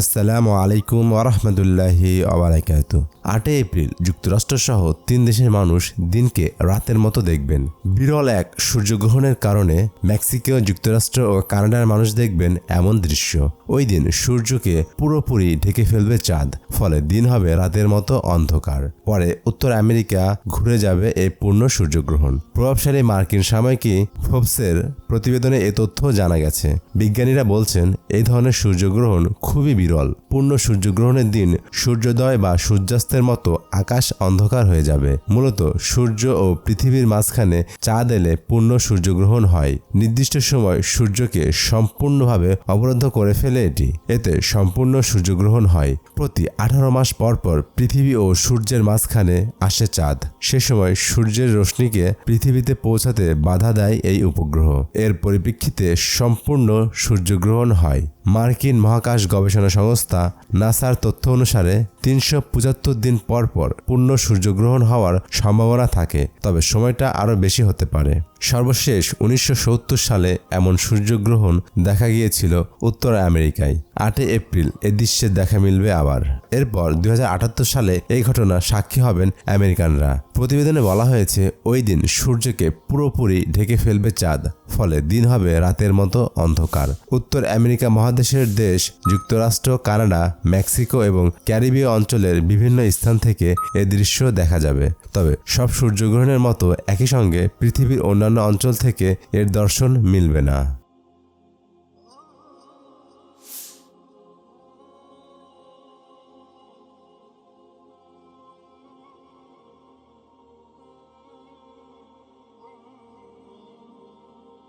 আসসালামু আলাইকুম ওরহমতুল্লাহি আবরাকাত আটই এপ্রিল, যুক্তরাষ্ট্র সহ তিন দেশের মানুষ দিনকে রাতের মতো দেখবেন। বিরল এক সূর্যগ্রহণের কারণে মেক্সিকো, যুক্তরাষ্ট্র ও কানাডার মানুষ দেখবেন এমন দৃশ্য। ওই দিন সূর্যকে পুরোপুরি ঢেকে ফেলবে চাঁদ, ফলে দিন হবে রাতের মতো অন্ধকার। পরে উত্তর আমেরিকা ঘুরে যাবে এই পূর্ণ সূর্যগ্রহণ। প্রভাবশালী মার্কিন সাময়িকী ফোবসের প্রতিবেদনে এ তথ্য জানা গেছে। বিজ্ঞানীরা বলছেন, এই ধরনের সূর্যগ্রহণ খুবই বিরল। পূর্ণ সূর্যগ্রহণের দিন সূর্যোদয় বা সূর্যাস্তের মতো আকাশ অন্ধকার হয়ে যাবে। মূলত সূর্য ও পৃথিবীর মাঝখানে চাঁদ এলে পূর্ণ সূর্যগ্রহণ হয়। নির্দিষ্ট সময় সূর্যকে সম্পূর্ণভাবে অবরুদ্ধ করে ফেলে এটি। এতে সম্পূর্ণ সূর্যগ্রহণ হয়। প্রতি আঠারো মাস পর পর পৃথিবী ও সূর্যের মাঝখানে আসে চাঁদ। সে সময় সূর্যের রশ্মিকে পৃথিবীতে পৌঁছাতে বাধা দেয় এই উপগ্রহ। এর পরিপ্রেক্ষিতে সম্পূর্ণ সূর্যগ্রহণ হয়। মার্কিন মহাকাশ গবেষণা সংস্থা নাসার তথ্য অনুসারে তিনশো পঁচাত্তর দিন পর পর পূর্ণ সূর্যগ্রহণ হওয়ার সম্ভাবনা থাকে, তবে সময়টা আরও বেশি হতে পারে। সর্বশেষ উনিশশো সত্তর সালে এমন সূর্যগ্রহণ দেখা গিয়েছিল উত্তর আমেরিকায়, আটই এপ্রিল এ দৃশ্যে দেখা মিলবে আবার। এরপর দু হাজার আটাত্তর সালে এই ঘটনা সাক্ষী হবেন আমেরিকানরা। প্রতিবেদনে বলা হয়েছে, ওই দিন সূর্যকে পুরোপুরি ঢেকে ফেলবে চাঁদ, ফলে দিন হবে রাতের মতো অন্ধকার। উত্তর আমেরিকা মহাদেশের দেশ, যুক্তরাষ্ট্র, কানাডা, মেক্সিকো এবং ক্যারিবীয় অঞ্চলের বিভিন্ন স্থান থেকে এ দৃশ্য দেখা যাবে। তবে সব সূর্যগ্রহণের মতো একই সঙ্গে পৃথিবীর অন্যান্য অঞ্চল থেকে এর দর্শন মিলবে না।